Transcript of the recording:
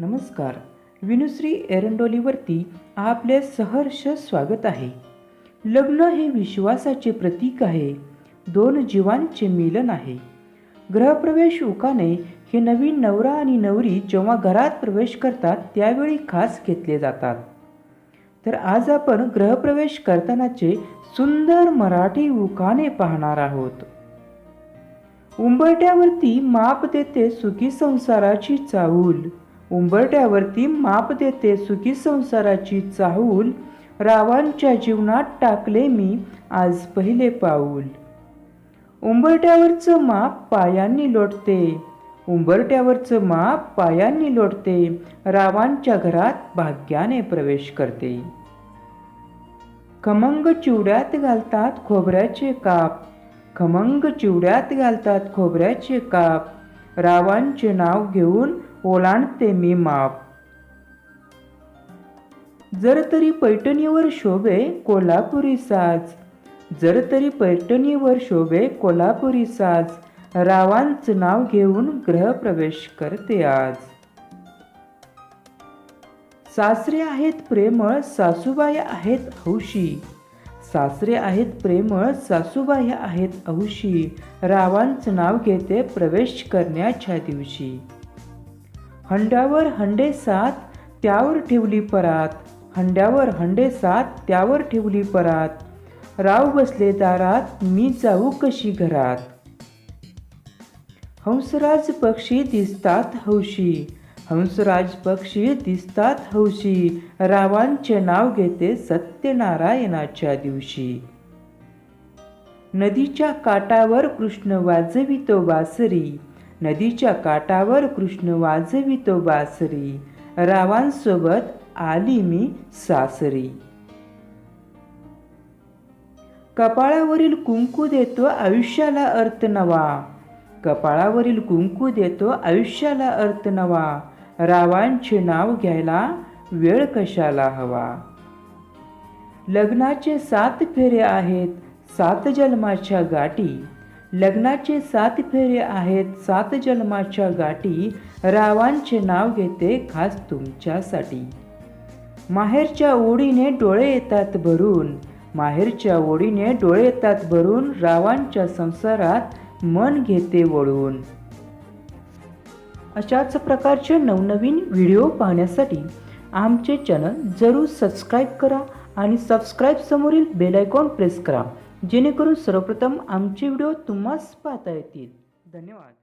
नमस्कार. विनुश्री एरंडोलीवरती आपले सहर्ष स्वागत आहे. लग्न हे विश्वासाचे प्रतीक आहे. दोन जीवांचे मिलन आहे. ग्रहप्रवेश उकाने हे नवीन नवरा आणि नवरी जेव्हा घरात प्रवेश करतात त्यावेळी खास घेतले जातात. तर आज आपण ग्रहप्रवेश करतानाचे सुंदर मराठी उकाने पाहणार आहोत. उंबरट्यावरती माप देते सुखी संसाराची चाऊल. उंबरट्यावरती माप देते सुखी संसाराची चाहूल. रावांच्या जीवनात टाकले मी आज पहिले पाऊल. उंबरट्यावरचं माप पायांनी लोटते. उंबरट्यावरचं माप पायांनी लोटते. रावांच्या घरात भाग्याने प्रवेश करते. खमंग चिवड्यात घालतात खोबऱ्याचे काप. खमंग चिवड्यात घालतात खोबऱ्याचे काप. रावांचे नाव घेऊन ओलांडते मी माप. जर तरी पैठणीवर शोभे कोल्हापुरी साज. जर तरी पैठणीवर शोभे कोल्हापुरी साज. रावांचं नाव घेऊन ग्रहप्रवेश करते आज. सासरे आहेत प्रेमळ सासूबाई आहेत हौशी. सासरे आहेत प्रेमळ सासूबाई आहेत हौशी. रावांचं नाव घेते प्रवेश करण्याच्या दिवशी. हंड्यावर हंडे सात त्यावर ठेवली परात. हंड्यावर हंडे सात त्यावर ठेवली परात. राव बसले दारात मी जाऊ कशी घरात? हंसराज पक्षी दिसतात हौशी. हंसराज पक्षी दिसतात हौशी. रावांचे नाव घेते सत्यनारायणाच्या दिवशी. नदीच्या काठावर कृष्ण वाजवितो बासरी नदीच्या काठावर कृष्ण वाजवितो बासरी. रावांसोबत आली मी सासरी. कपाळावरील कुंकू देतो आयुष्याला अर्थ नवा. कपाळावरील कुंकू देतो आयुष्याला अर्थ नवा. रावांचे नाव घ्यायला वेळ कशाला हवा? लग्नाचे सात फेरे आहेत. सात जन्माच्या गाठी. लग्नाचे सात फेरे आहेत सात जन्माच्या गाठी रावांचे नाव घेते खास तुमच्यासाठी. माहेरच्या ओढीने डोळे येतात भरून माहेरच्या ओढीने डोळे येतात भरून रावांच्या संसारात मन घेते वळून. अशाच प्रकारचे नवनवीन व्हिडिओ पाहण्यासाठी आमचे चॅनल जरूर सबस्क्राईब करा आणि सबस्क्राईब समोरील बेल आयकॉन प्रेस करा. जेणेकरून सर्वप्रथम आमचे व्हिडिओ तुम्हाच पाहता येतील. धन्यवाद.